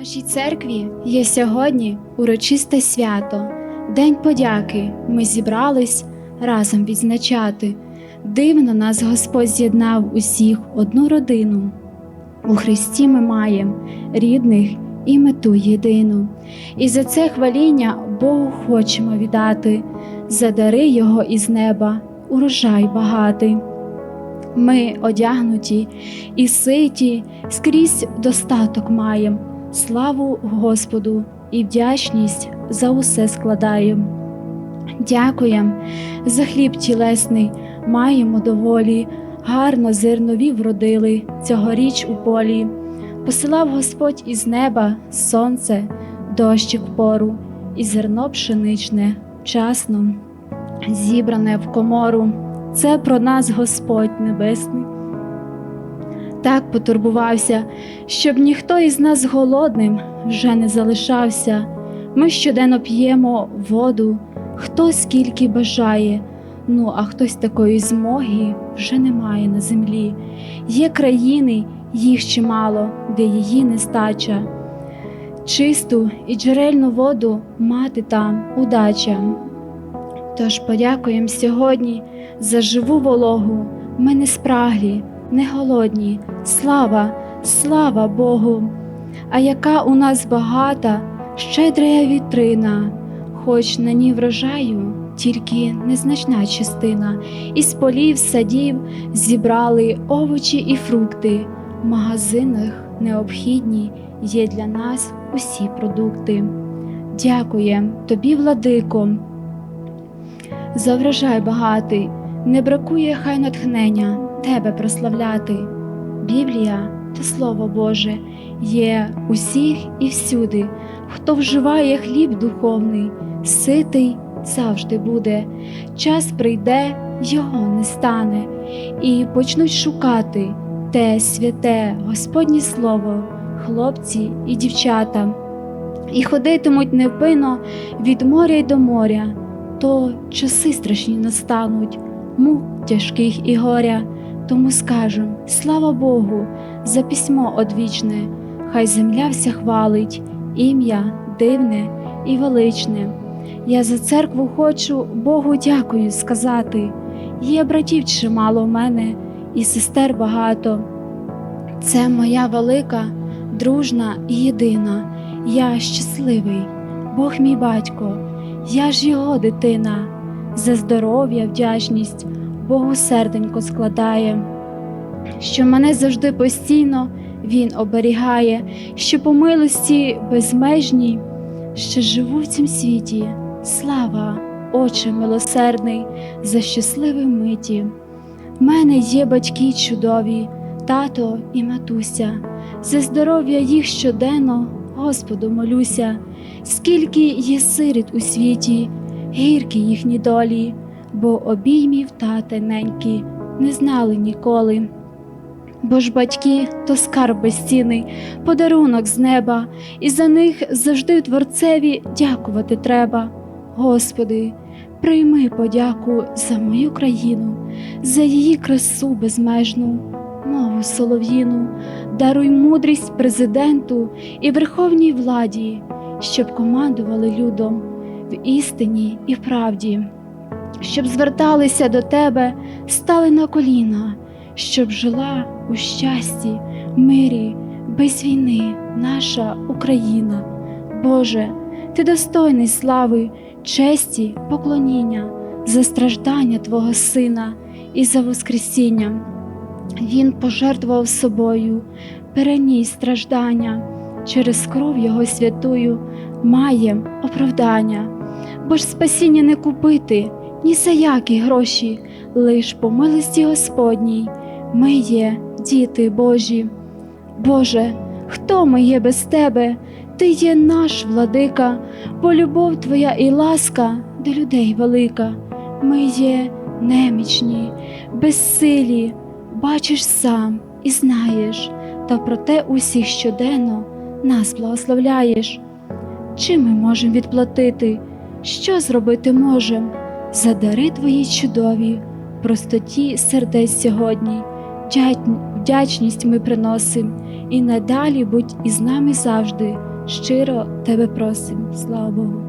нашій церкві є сьогодні урочисте свято, День подяки. Ми зібрались разом відзначати. Дивно нас Господь з'єднав усіх одну родину. У Христі ми маємо рідних і мету єдину. І за це хваління Богу хочемо віддати, за дари Його із неба, урожай багатий. Ми одягнуті і ситі, скрізь достаток маєм, славу Господу і вдячність за усе складаєм. Дякуєм за хліб тілесний, маємо доволі, гарно зернові вродили цьогоріч у полі. Посилав Господь із неба сонце, дощик пору, і зерно пшеничне вчасно, зібране в комору. Це про нас Господь Небесний. Так потурбувався, щоб ніхто із нас голодним вже не залишався. Ми щоденно п'ємо воду, хто скільки бажає, ну а хтось такої змоги вже немає на землі. Є країни, їх чимало, де її нестача. Чисту і джерельну воду мати там удача. Тож подякуємо сьогодні за живу вологу. Ми не спраглі, не голодні. Слава, слава Богу! А яка у нас багата, щедрая вітрина, хоч на ній врожаю тільки незначна частина, із полів, садів зібрали овочі і фрукти. В магазинах необхідні є для нас усі продукти. Дякуєм тобі, владико, за врожай багатий, не бракує хай натхнення Тебе прославляти. Біблія та Слово Боже є усіх і всюди, хто вживає хліб духовний, ситий завжди буде. Час прийде, його не стане, і почнуть шукати те святе Господнє Слово, хлопці і дівчата, і ходитимуть невпинно від моря й до моря. То часи страшні настануть, мук тяжких і горя. Тому скажем слава Богу, за письмо одвічне, хай земля вся хвалить, ім'я дивне і величне. Я за церкву хочу Богу дякую сказати. Є братів чимало в мене, і сестер багато. Це моя велика, дружна і єдина. Я щасливий, Бог мій батько. Я ж його дитина, за здоров'я, вдячність Богу серденько складає, що мене завжди постійно Він оберігає, що по милості безмежній ще живу в цім світі. Слава, Отче милосердний, за щасливі миті. В мене є батьки чудові, тато і матуся, за здоров'я їх щоденно, Господу молюся скільки є сиріт у світі, гіркі їхні долі, бо обіймів тата ненькі не знали ніколи. Бо ж батьки то скарб безцінний, подарунок з неба, і за них завжди Творцеві дякувати треба. Господи, прийми подяку за мою країну, за її красу безмежну, мову солов'їну, даруй мудрість президенту і верховній владі щоб командували людом в істині і в правді, щоб зверталися до Тебе, стали на коліна, щоб жила у щасті, мирі, без війни наша Україна. Боже, Ти достойний слави, честі, поклоніння, за страждання Твого Сина і за Воскресіння. Він пожертвував собою, переніс страждання через кров Його святую маєм оправдання, бо ж спасіння не купити ні за які гроші, лиш по милості Господній ми є діти Божі. Боже, хто ми є без Тебе? Ти є наш владика, бо любов Твоя і ласка до людей велика. Ми є немічні, безсилі, бачиш сам і знаєш, та проте усіх щоденно нас благословляєш. Чим ми можемо відплатити? Що зробити можем? За дари твої чудові, простоті сердець сьогодні, вдячність ми приносим, і надалі будь із нами завжди. Щиро тебе просим, слава Богу.